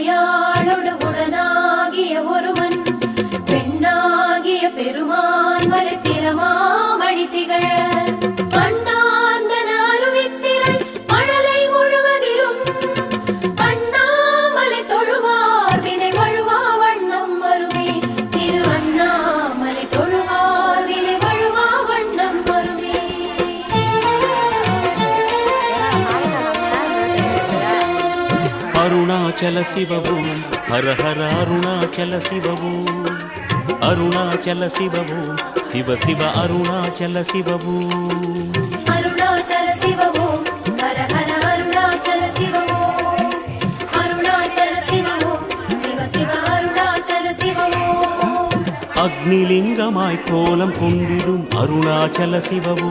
உமையாளோடு உடனாகிய ஒருவன் பெண்ணாகிய பெருமான் மலைத்திரமாமணி திகழ అరుణాచల శివవు హర హర అరుణాచల శివవు అరుణాచల శివవు శివ శివ అరుణాచల శివవు అరుణాచల శివవు అగ్నిలింగమాయ్ కోలం కొండిడు. అరుణాచల శివవు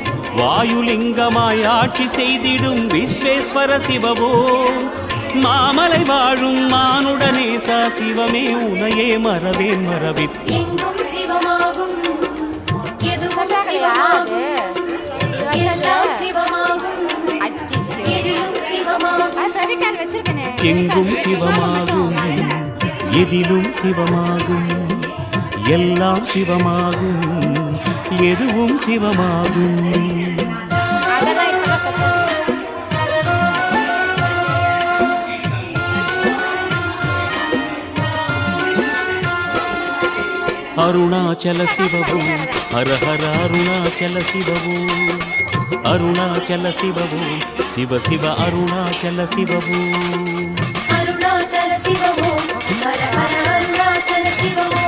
வாயுலிங்கமாய் ஆட்சி செய்திடும் விஸ்வேஸ்வர சிவவோ. மாமலை வாழும் மானுடனேசா சிவமே உனையே பிரவிகார் வச்சிருக்கேனே. எங்கும் சிவமாகும். எதிலும் சிவமாகும். எல்லாம் சிவமாகும். எதுவும் சிவமாகும். అరుణాచల శివవు హరహర అరుణాచల శివవు అరుణాచల శివవు శివ శివ అరుణాచల శివవు అరుణాచల శివవు హర హర అరుణాచల శివవు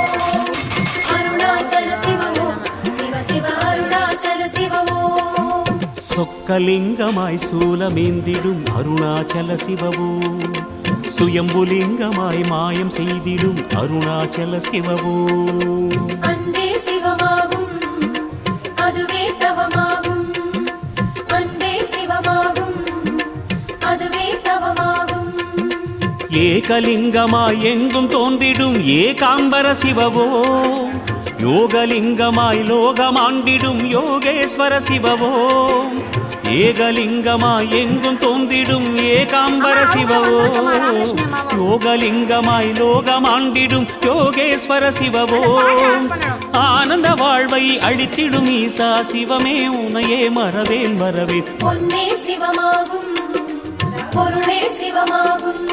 சொக்கலிங்கமாய் சூலமேந்திடும் அருணாச்சல சிவவு. சுயம்புலிங்கமாய் மாயம் செய்திடும் அருணாச்சல சிவவு. அன்பே சிவமாகும் அதுவே தவமாகும். அன்பே சிவமாகும் அதுவே தவமாகும். ஏகலிங்கமாய் எங்கும் தோன்றிடும் ஏகாம்பர சிவவோ. யோகலிங்கமாய் லோகமாண்டிடும் யோகேஸ்வர சிவவோ. ஏகலிங்கமாய் எங்கும் தோன்றிடும் ஏகாம்பர சிவவோ. யோகலிங்கமாய் லோகமாண்டிடும் யோகேஸ்வர சிவவோ. ஆனந்த வாழ்வை அழித்திடும் ஈசா சிவமே உனையே மறவேன் வரவேன் பொன்னே சிவமாகும் பொருளே சிவமாகும்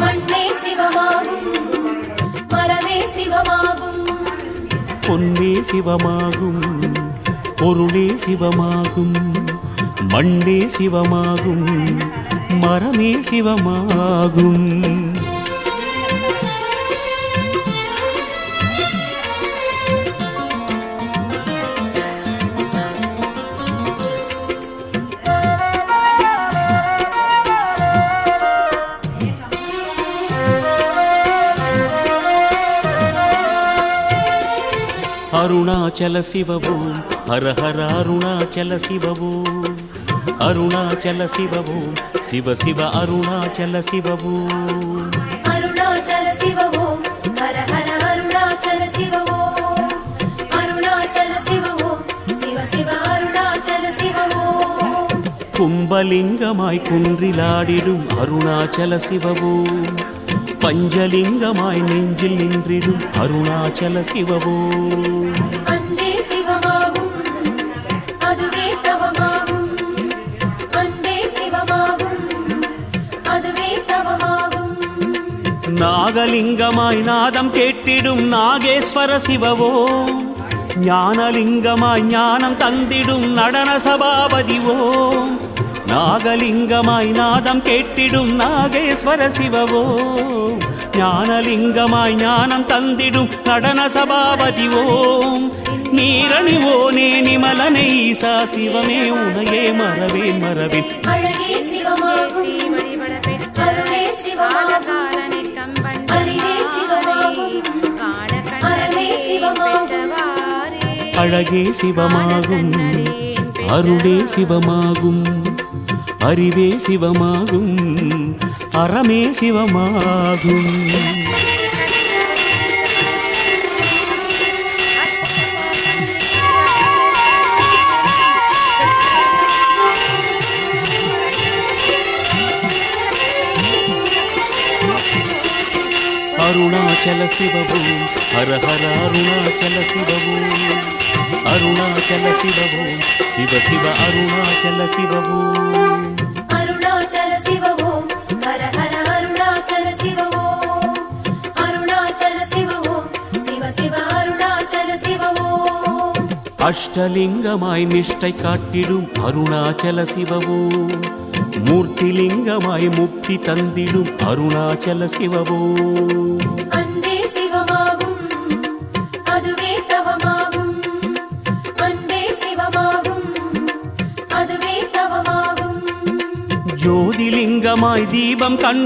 மண்ணே சிவமாகும் மரமே சிவமாகும். பொன்னே சிவமாகும் பொருளே சிவமாகும் மண்ணே சிவமாகும் மரமே சிவமாகும். அருணாச்சல சிவவோம் ஹர ஹர அருணாச்சல சிவவோம் அருணாச்சல சிவவோம் சிவ சிவ அருணாச்சல சிவவோம். அருணாச்சல சிவவோம் ஹர ஹர அருணாச்சல சிவவோம் அருணாச்சல சிவவோம் சிவ சிவ அருணாச்சல சிவவோம். கும்பலிங்கமாய் குன்றிலாடிடும் அருணாச்சல சிவவோம். பஞ்சலிங்கமாய் நெஞ்சில் நின்றிடும் அருணாச்சல சிவவு நாகலிங்கமாய் நாதம் கேட்டிடும் நாகேஸ்வர சிவவோ ஞானலிங்கமாய் ஞானம் தந்திடும் நடன சபாபதிவோ நாகலிங்கமாய் நாதம் கேட்டிடும் நாகேஸ்வர சிவவோ. ஞானலிங்கமாய் ஞானம் தந்திடும் நடன சபாபதி ஓம் நீரணிவோனே நிமலனை ஈசா சிவமே உனையே மறவேன் மறவேன். அழகே சிவமாகும். அருளே சிவமாகும். அருளே சிவமாகும். அறிவே சிவமாகும் அறமே சிவமாகும். அருணாச்சல சிவவும் ஹர ஹர அருணாச்சல சிவவும் அருணாச்சல சிவவும் சிவ சிவ அருணாச்சல சிவவும் அருணாச்சல சிவ ஓம் ஹர ஹர அருணாச்சல சிவ ஓம் அருணாச்சல சிவ ஓம் சிவ சிவ அருணாச்சல சிவ ஓம் அஷ்டலிங்கமாய் மூர்த்திலிங்கமாய் முக்தி தந்திடும் அருணாச்சல சிவவோ. அன்பே சிவமாகும் அதுவே தவமாகும். அன்பே சிவமாகும் அதுவே தவமாகும். ஜோதிலிங்கமாய் தீபம் கண்டு